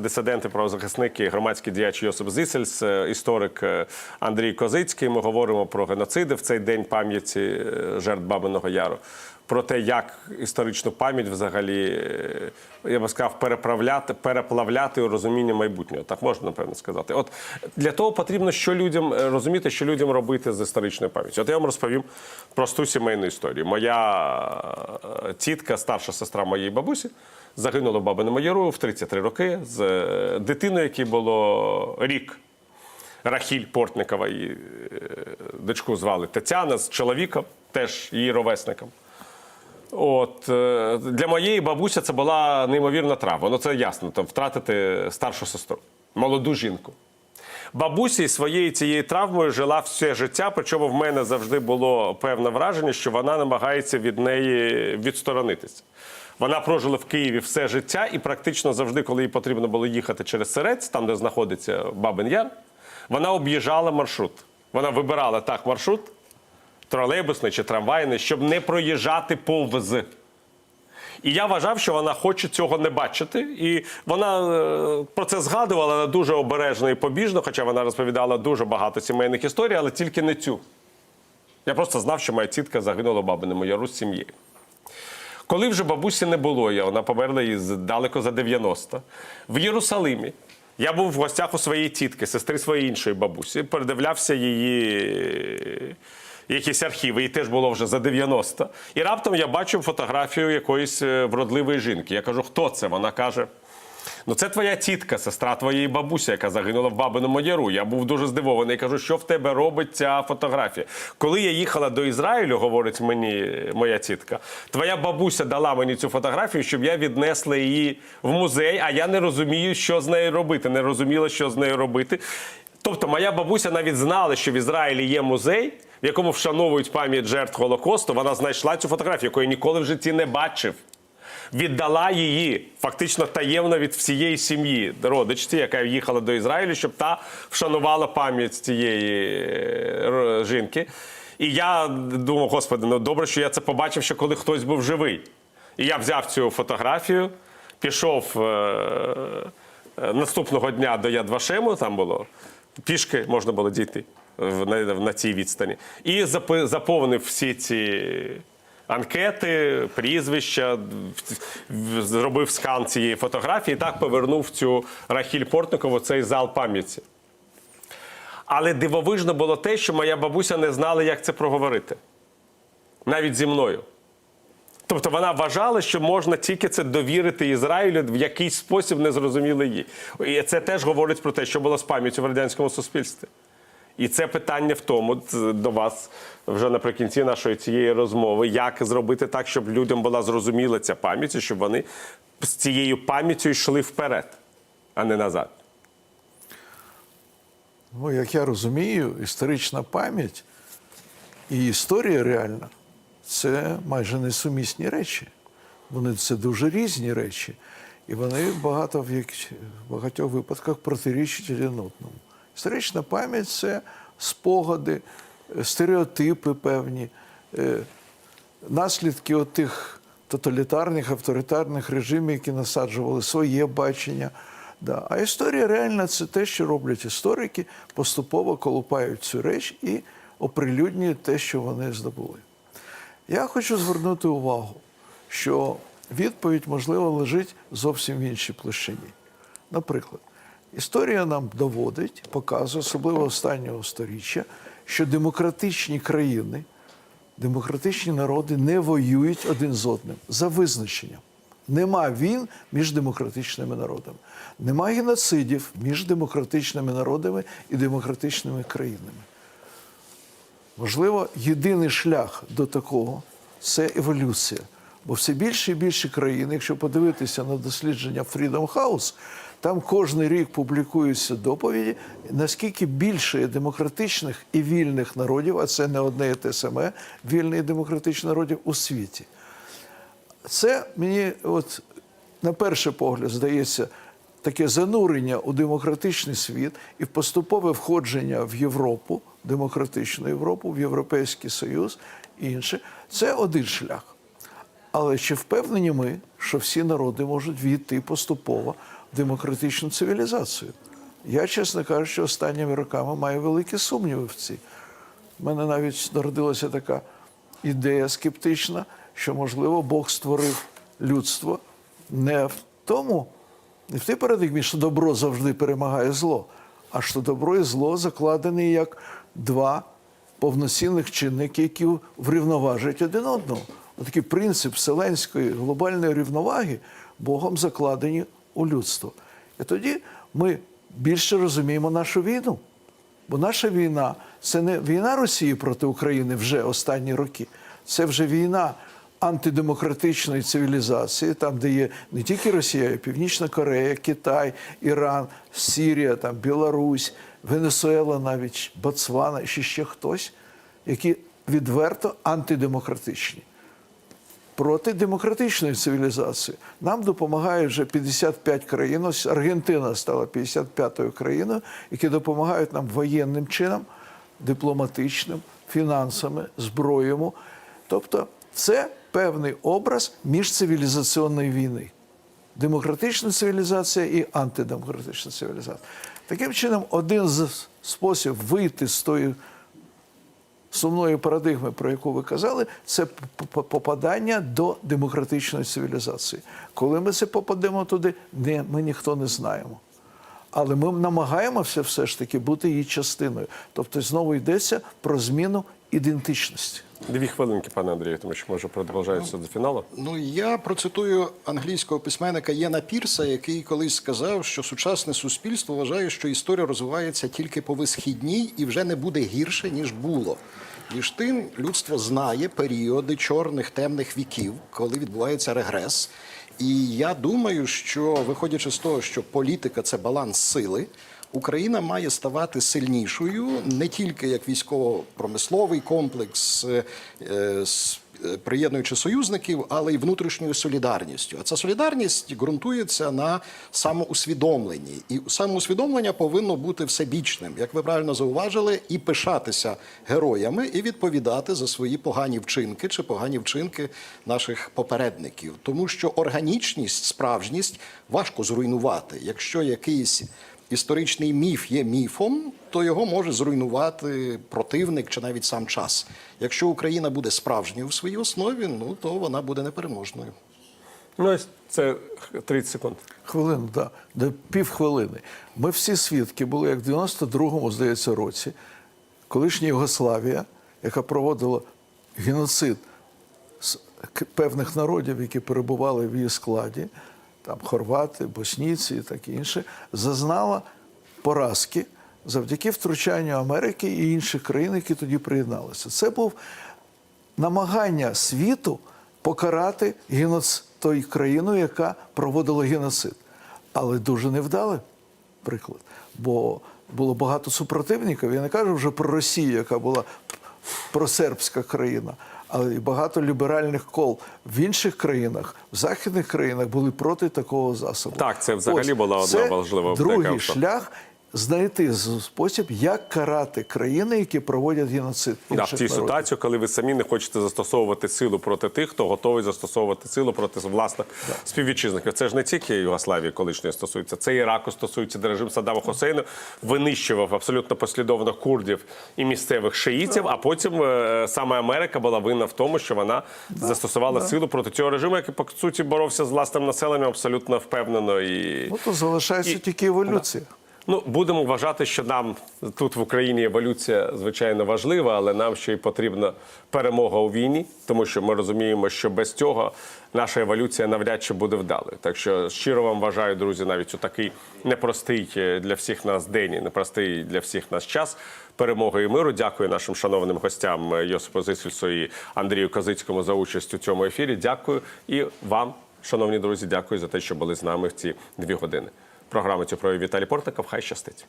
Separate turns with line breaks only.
Дисиденти, правозахисники, громадські діячі Йосип Зисельс, е, історик е, Андрій Козицький. Ми говоримо про геноциди в цей день пам'яті е, жертв Бабиного Яру. Про те, як історичну пам'ять взагалі, е, я би сказав, переправляти, переплавляти у розуміння майбутнього. Так можна, напевно, сказати. От для того потрібно що людям е, розуміти, що людям робити з історичною пам'яттю. От я вам розповім просту сімейну історію. Моя е, тітка, старша сестра моєї бабусі, загинула в Бабиному Яру в 33 роки з дитиною, якій було рік. Рахіль Портникова, е, дочку звали Тетяна з чоловіком, теж її ровесником. От е, для моєї бабусі це була неймовірна травма. Ну це ясно, там втратити старшу сестру, молоду жінку. Бабуся із своєю цією травмою жила все життя, причому в мене завжди було певне враження, що вона намагається від неї відсторонитися. Вона прожила в Києві все життя, і практично завжди, коли їй потрібно було їхати через Сирець, там, де знаходиться Бабин Яр, вона об'їжджала маршрут. Вона вибирала так маршрут, тролейбусний чи трамвайний, щоб не проїжджати повз. І я вважав, що вона хоче цього не бачити. І вона е, про це згадувала дуже обережно і побіжно, хоча вона розповідала дуже багато сімейних історій, але тільки не цю. Я просто знав, що моя тітка загинула в Бабиному Яру з сім'єю. Коли вже бабусі не було, я, вона померла із далеко за 90, в Єрусалимі. Я був в гостях у своєї тітки, сестри своєї іншої бабусі, передивлявся її якісь архіви, їй теж було вже за 90. І раптом я бачив фотографію якоїсь е, вродливої жінки. Я кажу, хто це? Вона каже. Ну, це твоя тітка, сестра твоєї бабусі, яка загинула в Бабиному Яру. Я був дуже здивований. Кажу, що в тебе робить ця фотографія. Коли я їхала до Ізраїлю, говорить мені моя тітка, твоя бабуся дала мені цю фотографію, щоб я віднесла її в музей, а я не розумію, що з нею робити. Не розуміла, що з нею робити. Тобто, моя бабуся навіть знала, що в Ізраїлі є музей, в якому вшановують пам'ять жертв Голокосту. Вона знайшла цю фотографію, яку я ніколи в житті не бачив віддала її фактично таємно від всієї сім'ї родичці, яка їхала до Ізраїлю, щоб та вшанувала пам'ять цієї е, жінки. І я думав, господи, ну добре, що я це побачив, що коли хтось був живий. І я взяв цю фотографію, пішов е, е, наступного дня до Ядвашему, там було пішки можна було дійти на, на цій відстані, і заповнив всі ці анкети, прізвища, зробив скан цієї фотографії і так повернув цю Рахіль Портникову цей зал пам'яті. Але дивовижно було те, що моя бабуся не знала, як це проговорити. Навіть зі мною. Тобто вона вважала, що можна тільки це довірити Ізраїлю в якийсь спосіб незрозумілий їй. І це теж говорить про те, що було з пам'яттю в радянському суспільстві. І це питання в тому до вас вже наприкінці нашої цієї розмови, як зробити так, щоб людям була зрозуміла ця пам'ять, щоб вони з цією пам'яттю йшли вперед, а не назад.
Ну, як я розумію, історична пам'ять і історія реальна це майже несумісні речі. Вони це дуже різні речі. І вони багато в багатьох випадках протирічать один одному. Історична пам'ять це спогади, е, стереотипи певні, е, наслідки отих тоталітарних, авторитарних режимів, які насаджували своє бачення. Да. А історія реальна це те, що роблять історики, поступово колупають цю реч і оприлюднюють те, що вони здобули. Я хочу звернути увагу, що відповідь, можливо, лежить зовсім в іншій площині. Наприклад, історія нам доводить, показує, особливо останнього сторіччя, що демократичні країни, демократичні народи не воюють один з одним за визначенням. Нема війн між демократичними народами. Нема геноцидів між демократичними народами і демократичними країнами. Можливо, єдиний шлях до такого це еволюція. Бо все більше і більше країн, якщо подивитися на дослідження Freedom House, там кожен рік публікуються доповіді, наскільки більше демократичних і вільних народів, а це не одне і те саме, вільних і демократичних народів у світі. Це мені, от на перший погляд, здається, таке занурення у демократичний світ і поступове входження в Європу, демократичну Європу, в Європейський Союз і інше. Це один шлях. Але чи впевнені ми, що всі народи можуть війти поступово в демократичну цивілізацію. Я, чесно кажучи, останніми роками маю великі сумніви в цій. У мене навіть народилася така ідея скептична, що, можливо, Бог створив людство не в тому, не в тій парадигмі, що добро завжди перемагає зло, а що добро і зло закладені як два повноцінних чинники, які врівноважують один одного. Отакий принцип вселенської глобальної рівноваги Богом закладені у людство. І тоді ми більше розуміємо нашу війну. Бо наша війна це не війна Росії проти України вже останні роки. Це вже війна антидемократичної цивілізації, там, де є не тільки Росія, а й Північна Корея, Китай, Іран, Сірія, там, Білорусь, Венесуела, навіть Ботсвана, чи ще хтось, які відверто антидемократичні проти демократичної цивілізації. Нам допомагає вже 55 країн. Ось Аргентина стала 55-ю країною, які допомагають нам воєнним чином, дипломатичним, фінансами, зброєю. Тобто, це певний образ міжцивілізаційної війни. Демократична цивілізація і антидемократична цивілізація. Таким чином, один з спосібів вийти з тої сумної парадигми, про яку ви казали, це попадання до демократичної цивілізації. Коли ми це попадемо туди, не, ми ніхто не знаємо. Але ми намагаємося все ж таки бути її частиною. Тобто знову йдеться про зміну ідентичності.
Дві хвилинки, пане Андрію, тому що ми вже продовжується до фіналу.
Ну я процитую англійського письменника Єна Пірса, який колись сказав, що сучасне суспільство вважає, що історія розвивається тільки по висхідній і вже не буде гірше ніж було. Між тим, людство знає періоди чорних темних віків, коли відбувається регрес. І я думаю, що виходячи з того, що політика це баланс сили. Україна має ставати сильнішою не тільки як військово-промисловий комплекс, е, е, приєднуючи союзників, але й внутрішньою солідарністю. А ця солідарність ґрунтується на самоусвідомленні, і самоусвідомлення повинно бути всебічним, як ви правильно зауважили, і пишатися героями, і відповідати за свої погані вчинки чи погані вчинки наших попередників, тому що органічність, справжність важко зруйнувати, якщо якийсь історичний міф є міфом, то його може зруйнувати противник чи навіть сам час. Якщо Україна буде справжньою в своїй основі, ну то вона буде непереможною.
Ну, це 30 секунд.
Хвилину, да, до півхвилини. Ми всі свідки були, як в 92-му, здається, році, колишня Югославія, яка проводила геноцид певних народів, які перебували в її складі, там хорвати, боснійці і таке інше, зазнала поразки завдяки втручанню Америки і інших країн, які тоді приєдналися. Це був намагання світу покарати геноц... той країну, яка проводила геноцид. Але дуже невдалий приклад. Бо було багато супротивників. Я не кажу вже про Росію, яка була просербська країна, але і багато ліберальних кол в інших країнах, в західних країнах були проти такого засобу.
Так, це взагалі була одна
це
важлива
другий
така
шлях. Знайти спосіб, як карати країни, які проводять геноцид.
Да, в цій ситуації, коли ви самі не хочете застосовувати силу проти тих, хто готовий застосовувати силу проти власних співвітчизників. Це ж не тільки Югославії колишньої стосується, це Іраку стосується, де режим Саддама Хусейну винищував абсолютно послідовно курдів і місцевих шиїців. А потім е, саме Америка була винна в тому, що вона застосувала силу проти цього режиму, який по суті боровся з власним населенням абсолютно впевнено і
Ну то залишається
І-
тільки еволюція.
Ну, будемо вважати, що нам тут в Україні еволюція звичайно важлива, але нам ще й потрібна перемога у війні, тому що ми розуміємо, що без цього наша еволюція навряд чи буде вдалою. Так що щиро вам бажаю, друзі, навіть у такий непростий е, для всіх нас день, і непростий для всіх нас час. Перемоги і миру. Дякую нашим шановним гостям е, Йосипу Зисельсу і Андрію Козицькому за участь у цьому ефірі. Дякую і вам, шановні друзі, дякую за те, що були з нами в ці дві години. Програму цю провів Віталій Портников. Хай щастить.